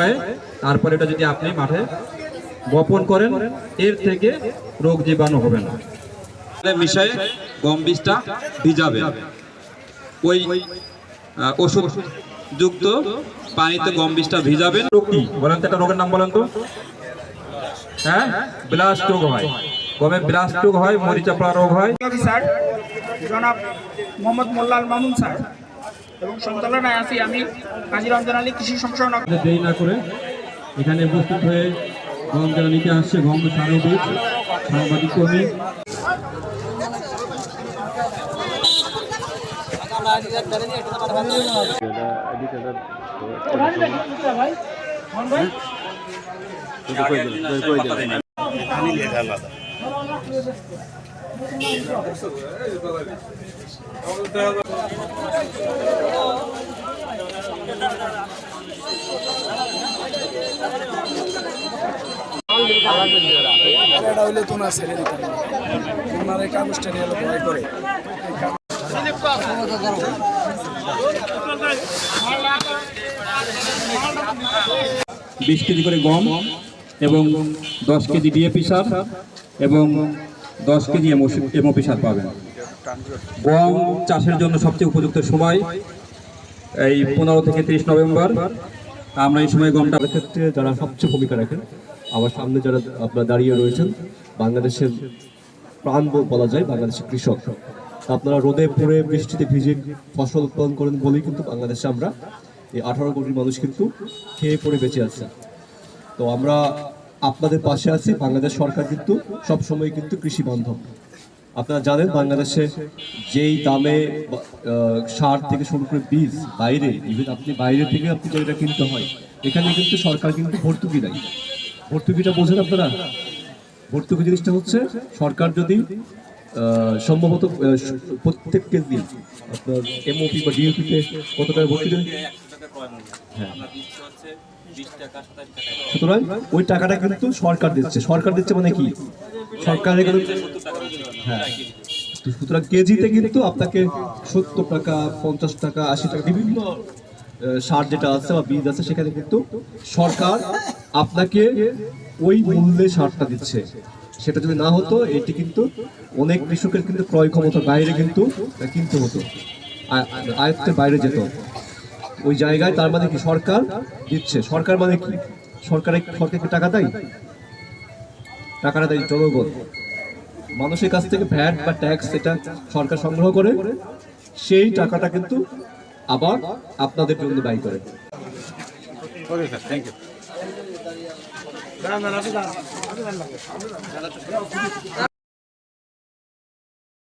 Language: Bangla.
শুকায় তারপরে এটা যদি আপনি মাঠে বপন করেন এর থেকে রোগ জীবাণু হবে না। মিশায় গম বীজটা ভিজাবে ওই ওষুধ যুক্ত পানিতে গম বীজটা ভিজাবেন। রোগ কি? বলেন তো একটা রোগের নাম বলেন তো। হ্যাঁ? ব্লাস্ট রোগ হয়। গমে ব্লাস্ট রোগ হয় মরিচা পড়া রোগ হয়। অফিসার জনাব মোহাম্মদ মোল্লাল মামুন স্যার। এবং সঞ্চালনায় আছি আমি কাজী আলী কৃষি সংসদ দেরি না করে এখানে উপস্থিত হয়ে গম যারা নিতে আসছে গম সারবিদ সাংবাদিক কর্মী। ছেড়ে দিতে ভয় করে। বিশ কেজি করে গম এবং দশ কেজি ডিএপি সার। এবং দশ কেজি এমওপি সার পাবেন। গম চাষের জন্য সবচেয়ে উপযুক্ত সময় এই পনেরো থেকে তিরিশ নভেম্বর। আমরা এই সময় গমটা ক্ষেত্রে যারা সবচেয়ে ভূমিকা রাখেন, আমার সামনে যারা আপনারা দাঁড়িয়ে রয়েছেন, বাংলাদেশের প্রাণ বলা যায় বাংলাদেশের কৃষক। আপনারা রোদে পড়ে বৃষ্টিতে ভিজে ফসল উৎপাদন করেন বলেই কিন্তু বাংলাদেশে আমরা এই আঠারো কোটি মানুষ কিন্তু খেয়ে পড়ে বেঁচে আছে। তো আমরা আপনাদের পাশে আছে, বাংলাদেশ সরকার কিন্তু সবসময় কিন্তু কৃষি বান্ধব। আপনারা জানেন বাংলাদেশে যেই দামে সার থেকে শুরু করে বীজ বাইরে ইভেন আপনি বাইরে থেকে আপনি যেটা কিনতে হয়, এখানে কিন্তু সরকার কিন্তু ভর্তুকি দেয়। ভর্তুকিটা বোঝেন আপনারা? ভর্তুকি জিনিসটা হচ্ছে সরকার যদি সম্ভবত প্রত্যেক কেজি আপনার এমওপি বা ডিওপিতে কত টাকা ভর্তি হ্যাঁ। সুতরাং ওই টাকাটা কিন্তু সরকার দিচ্ছে। সরকার দিচ্ছে মানে কি? সরকার হ্যাঁ। সুতরাং কেজিতে কিন্তু আপনাকে সত্তর টাকা, পঞ্চাশ টাকা, আশি টাকা বিভিন্ন সার যেটা আছে বা বীজ আছে, সেখানে কিন্তু সরকার আপনাকে ওই মূল্যে সারটা দিচ্ছে। সেটা যদি না হতো, এটি কিন্তু অনেক কৃষকের কিন্তু ক্রয় ক্ষমতার বাইরে কিন্তু কিনতে হতো। আয়ত্তের বাইরে যেত। ওই জায়গায় তার মানে কি সরকার দিচ্ছে। সরকার মানে কি? সরকার সরকারকে টাকা দেয়? টাকাটা দেয় জনগণ। মানুষের কাছ থেকে ভ্যাট বা ট্যাক্স এটা সরকার সংগ্রহ করে, সেই টাকাটা কিন্তু আবার আপনাদের জন্য ব্যয় করে।